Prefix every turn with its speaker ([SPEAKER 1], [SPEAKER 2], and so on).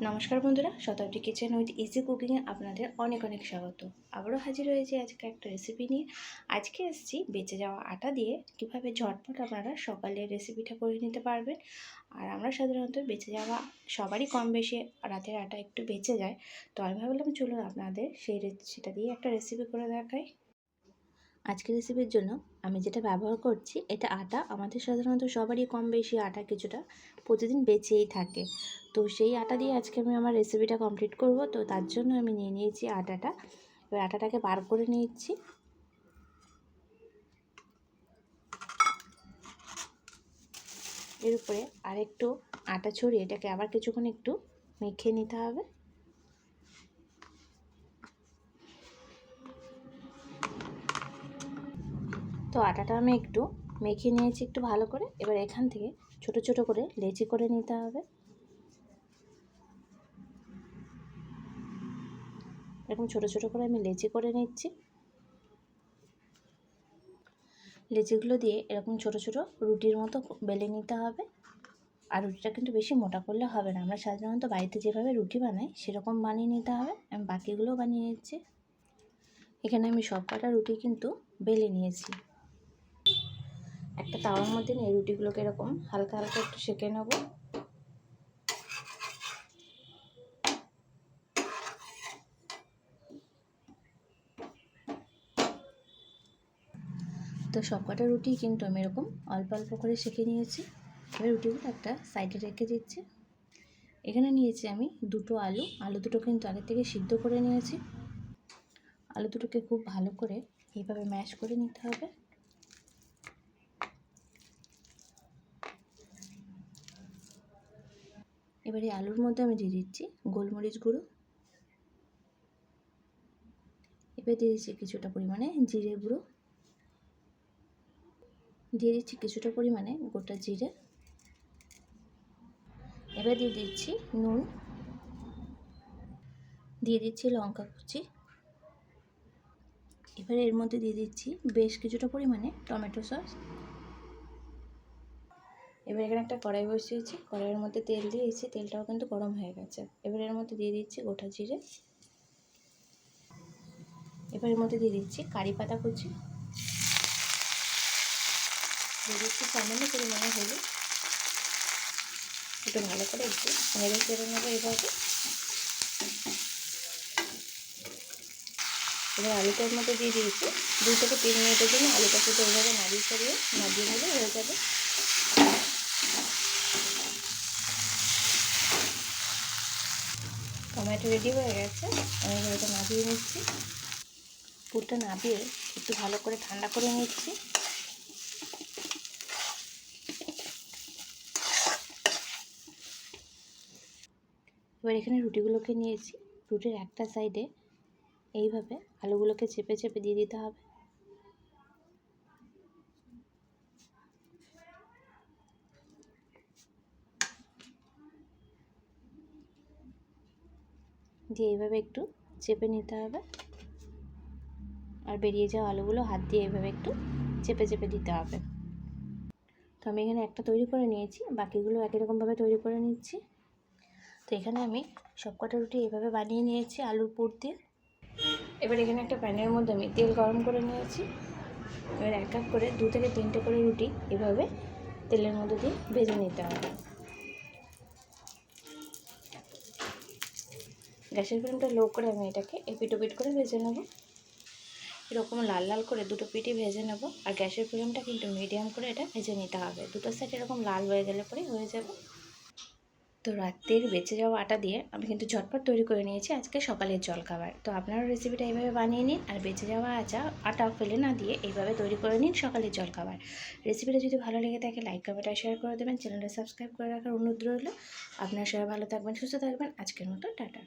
[SPEAKER 1] নমস্কার বন্ধুরা, শতাব্দী kitchen with easy কুকিংয়ে আপনাদের অনেক অনেক স্বাগত। আবারও হাজির হয়েছি আজকে একটা রেসিপি নিয়ে। আজকে এসেছি বেঁচে যাওয়া আটা দিয়ে কীভাবে ঝটপট আপনারা সকালে রেসিপিটা করে নিতে পারবেন। আর আমরা সাধারণত বেঁচে যাওয়া সবারই কম বেশি রাতের আটা একটু বেঁচে যায়। তো আমি ভাবলাম, চলুন আপনাদের সেই সেটা দিয়ে একটা রেসিপি করে দেখাই। আজকের রেসিপির জন্য আমি যেটা ব্যবহার করছি, এটা আটা। আমাদের সাধারণত সবারই কম বেশি আটা কিছুটা প্রতিদিন বেঁচেই থাকে। তো সেই আটা দিয়ে আজকে আমি আমার রেসিপিটা কমপ্লিট করব। তো তার জন্য আমি নিয়ে নিয়েছি আটাটা। এবার আটাটাকে বার করে নিয়েছি এর উপরে আরেকটু আটা ছড়িয়ে এটাকে আবার কিছুক্ষণ একটু মেখে নিতে হবে। তো আটাটা আমি একটু মেখে নিয়েছি একটু ভালো করে। এবার এখান থেকে ছোট ছোট করে লেচি করে নিতে হবে। এরকম ছোট ছোট করে আমি লেচি করে নিচ্ছি। লেচিগুলো দিয়ে এরকম ছোট ছোট রুটির মতো বেলে নিতে হবে। আর রুটিটা কিন্তু বেশি মোটা করলে হবে না। আমরা সাধারণত বাড়িতে যেভাবে রুটি বানাই, সেরকম বানিয়ে নিতে হবে। আমি বাকিগুলোও বানিয়ে নিচ্ছি। এখানে আমি সব কটা রুটি কিন্তু বেলে নিয়েছি। একটা তাওয়ার মধ্যে নিয়ে রুটিগুলোকে এরকম হালকা হালকা একটু সেঁকে নেব। তো সবকটা রুটি কিন্তু আমি এরকম অল্প অল্প করে সেঁকে নিয়েছি। এবার রুটিগুলো একটা সাইডে রেখে দিচ্ছি। এখানে নিয়েছি আমি দুটো আলু। আলু দুটো কিন্তু আগে থেকে সিদ্ধ করে নিয়েছি। আলু দুটোকে খুব ভালো করে এইভাবে ম্যাশ করে নিতে হবে। এবারে আলুর মধ্যে আমি দিয়ে দিচ্ছি গোলমরিচ গুঁড়ো। এবার দিয়ে দিচ্ছি কিছুটা পরিমাণে জিরে গুঁড়ো। দিয়ে দিচ্ছি কিছুটা পরিমাণে গোটা জিরে। এবার দিয়ে দিচ্ছি নুন। দিয়ে দিচ্ছি লঙ্কা কুচি। এবারে এর মধ্যে দিয়ে দিচ্ছি বেশ কিছুটা পরিমাণে টমেটো সস। এবার এখানে একটা কড়াই বসিয়েছি, কড়াইয়ের মধ্যে তেল দিয়েছি, তেলটাও কিন্তু গরম হয়ে গেছে। এবার এর মধ্যে দিয়ে দিচ্ছি গোটা জিরে। এবার এর মধ্যে দিয়ে দিচ্ছি কারি পাতা কুচি। দিয়ে দিচ্ছি সামান্য পরিমাণে হলুদ। একটু ভালো করে একটু নেড়ে চেড়ে নেব এভাবে। এবার আলুটার মধ্যে দিয়ে দিয়েছি। দুই থেকে তিন মিনিটের জন্য আলুটা শুধু ওইভাবে নাড়িয়ে চাড়িয়ে নাড়িয়ে নেবে হয়ে যাবে। টমেটো রেডি হয়ে গেছে। আমি এগুলোকে নাবিয়ে নিচ্ছি। পুরটা নাবিয়ে একটু ভালো করে ঠান্ডা করে নিচ্ছি। এবার এখানে রুটিগুলোকে নিয়েছি। রুটির একটা সাইডে এইভাবে আলুগুলোকে চেপে চেপে দিয়ে দিতে হবে। দিয়ে এইভাবে একটু চেপে নিতে হবে। আর বেরিয়ে যাওয়া আলুগুলো হাত দিয়ে এইভাবে একটু চেপে চেপে দিতে হবে। তো আমি এখানে একটা তৈরি করে নিয়েছি, বাকিগুলো একই রকমভাবে তৈরি করে নিচ্ছি। তো এখানে আমি সবকটা রুটি এইভাবে বানিয়ে নিয়েছি আলুর পুর দিয়ে। এবার এখানে একটা প্যানের মধ্যে আমি তেল গরম করে নিয়েছি। এবার এক এক করে, দু থেকে তিনটে করে রুটি এভাবে তেলের মধ্যে দিয়ে ভেজে নিতে হবে। গ্যাসের ফ্লেমটা লো করে আমি এটাকে এপিটোপিট করে ভেজে নেব। এরকম লাল লাল করে দুটো পিটি ভেজে নেব। আর গ্যাসের ফ্লেমটা কিন্তু মিডিয়াম করে এটা ভেজে নিতে হবে। দুটো সাইড এরকম লাল হয়ে গেলে পরে হয়ে যাবে। তো রাত্রের বেঁচে যাওয়া আটা দিয়ে আমি কিন্তু ঝটপট তৈরি করে নিয়েছি আজকে সকালের জলখাবার তো আপনারা রেসিপিটা এইভাবে বানিয়ে নিন আর বেঁচে যাওয়া আচা আটা ফেলে না দিয়ে এইভাবে তৈরি করে নিন সকালের জলখাবার রেসিপিটা যদি ভালো লেগে থাকে লাইক কমেন্ট আর শেয়ার করে দেবেন। চ্যানেলটা সাবস্ক্রাইব করে রাখার অনুরোধ রইল। আপনারা সবাই ভালো থাকবেন, সুস্থ থাকবেন। আজকের মতো, টাটা।